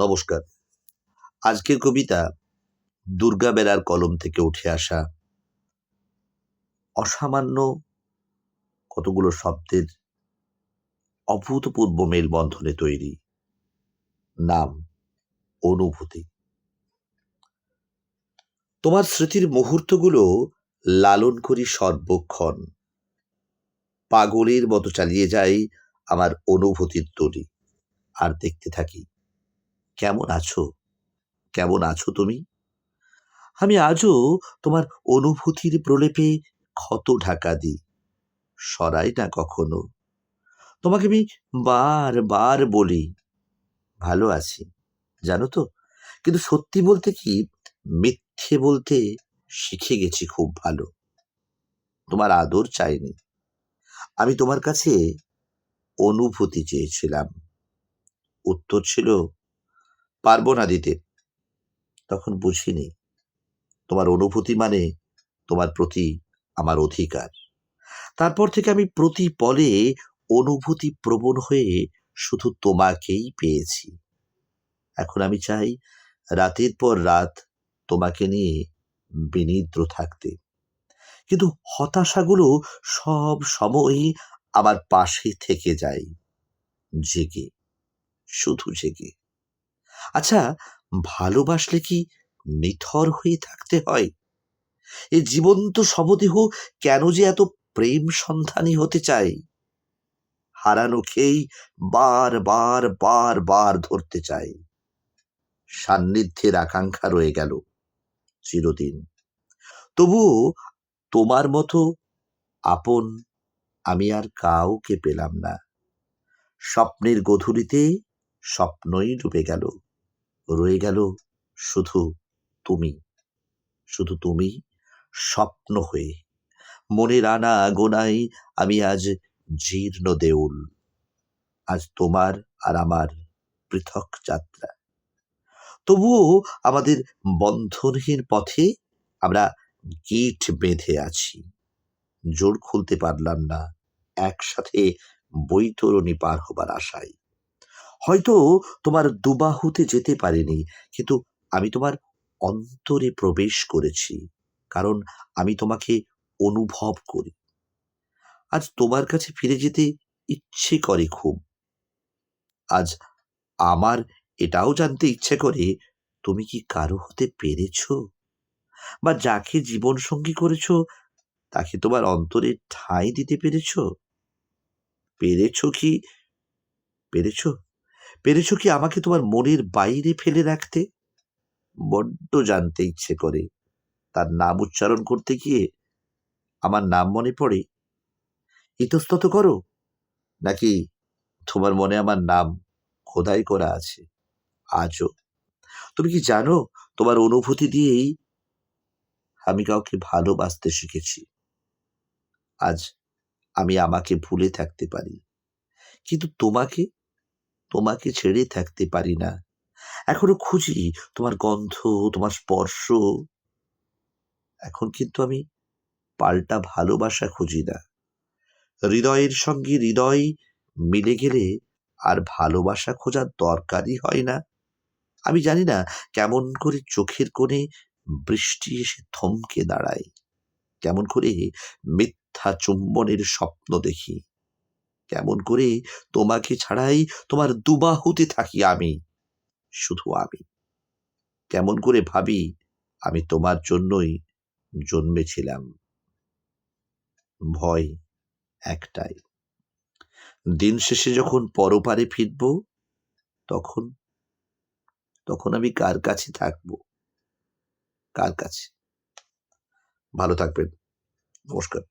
নমস্কার। আজকের কবিতা দুর্গা বেলার কলম থেকে উঠে আসা। অসামান্য কতগুলো শব্দের অভূতপূর্ব মেলবন্ধনে তৈরি নাম অনুভূতি। তোমার স্মৃতির মুহূর্তগুলো লালন করি সর্বক্ষণ। পাগলের মতো চালিয়ে যাই আমার অনুভূতির তরি আর দেখতে থাকি কেমন আছো? কেমন আছো তুমি? আমি আজও তোমার অনুভূতির প্রলেপে ক্ষত ঢাকা দিই। সরাই না কখনো। তোমাকে আমি বার বার বলি, ভালো আছি, জানো তো? কিন্তু সত্যি বলতে কি, মিথ্যে বলতে শিখে গেছি খুব ভালো। তোমার আদর চাইনি। আমি তোমার কাছে অনুভূতি চেয়েছিলাম। উত্তর ছিল পারব না দিতে। তখন বুঝিনি তোমার অনুভূতি মানে তোমার প্রতি আমার অধিকার। তারপর থেকে আমি প্রতি পলে অনুভূতি প্রবণ হয়ে শুধু তোমাকেই পেয়েছি। এখন আমি চাই রাতের পর রাত তোমাকে নিয়ে বিনিদ্র থাকতে। কিন্তু হতাশাগুলো সব সময়ই আমার পাশে থেকে যায়। জেগে, শুধু জেগে। আচ্ছা ভালোবাসলে কি নিথর হয়ে থাকতে হয়? এ জীবন্ত শবদেহ কেন যে এত প্রেম সন্ধানী হতে চায়? হারানো খেয়েই বার বার বার বার ধরতে চাই সান্নিধ্যের আকাঙ্ক্ষা রয়ে গেল চিরদিন। তবুও তোমার মতো আপন আমি আর কাউকে পেলাম না। স্বপ্নের গধূলিতে স্বপ্নই ডুবে গেল। রয়ে গেল শুধু তুমি। শুধু তুমি স্বপ্ন হয়ে। মনের আনা গোনায় আমি আজ জীর্ণ দেউল। আজ তোমার আর আমার পৃথক যাত্রা। তবুও আমাদের বন্ধনহীন পথে আমরা গিট বেঁধে আছি। জোর খুলতে পারলাম না। একসাথে বৈতরণী পার হবার আশায়। হয়তো তোমার দুবাহুতে যেতে পারিনি, কিন্তু আমি তোমার অন্তরে প্রবেশ করেছি, কারণ আমি তোমাকে অনুভব করি। আজ তোমার কাছে ফিরে যেতে ইচ্ছে করে খুব। আজ আমার এটাও জানতে ইচ্ছে করে, তুমি কি কারও হতে পেরেছ? বা যাকে জীবন সঙ্গী করেছ, তাকে তোমার অন্তরে ঠাঁই দিতে পেরেছ? পেরেছ কি? পেরেছ? পেরেছ কি আমাকে তোমার মনের বাইরে ফেলে রাখতে? বড্ড জানতে ইচ্ছে করে। তার নাম উচ্চারণ করতে গিয়ে আমার নাম মনে পড়ে। ইতস্তত করো, নাকি তোমার মনে আমার নাম খোদাই করা আছে? আজও। তুমি কি জানো, তোমার অনুভূতি দিয়েই আমি কাউকে ভালোবাসতে শিখেছি। আজ আমি আমাকে ভুলে থাকতে পারি। কিন্তু তোমাকে তোমাকে ছেড়ে থাকতে পারি না। এখনও খুঁজি তোমার গন্ধ, তোমার স্পর্শ। এখন কিন্তু আমি পাল্টা ভালোবাসা খুঁজি না। হৃদয়ের সঙ্গে হৃদয় মিলে গেলে আর ভালোবাসা খোঁজার দরকারই হয় না। আমি জানি না কেমন করে চোখের কোণে বৃষ্টি এসে থমকে দাঁড়ায়। কেমন করে মিথ্যা চুম্বনের স্বপ্ন দেখি। কেমন করে তোমাকে ছাড়াই তোমার দুবাহুতে থাকি আমি? শুধু আমি। কেমন করে ভাবি আমি তোমার জন্যই জন্মেছিলাম। ভয় একটাই। দিন শেষে যখন পরপারে ফিরব, তখন তখন আমি কার কাছে থাকব? কার কাছে? ভালো থাকবেন। নমস্কার।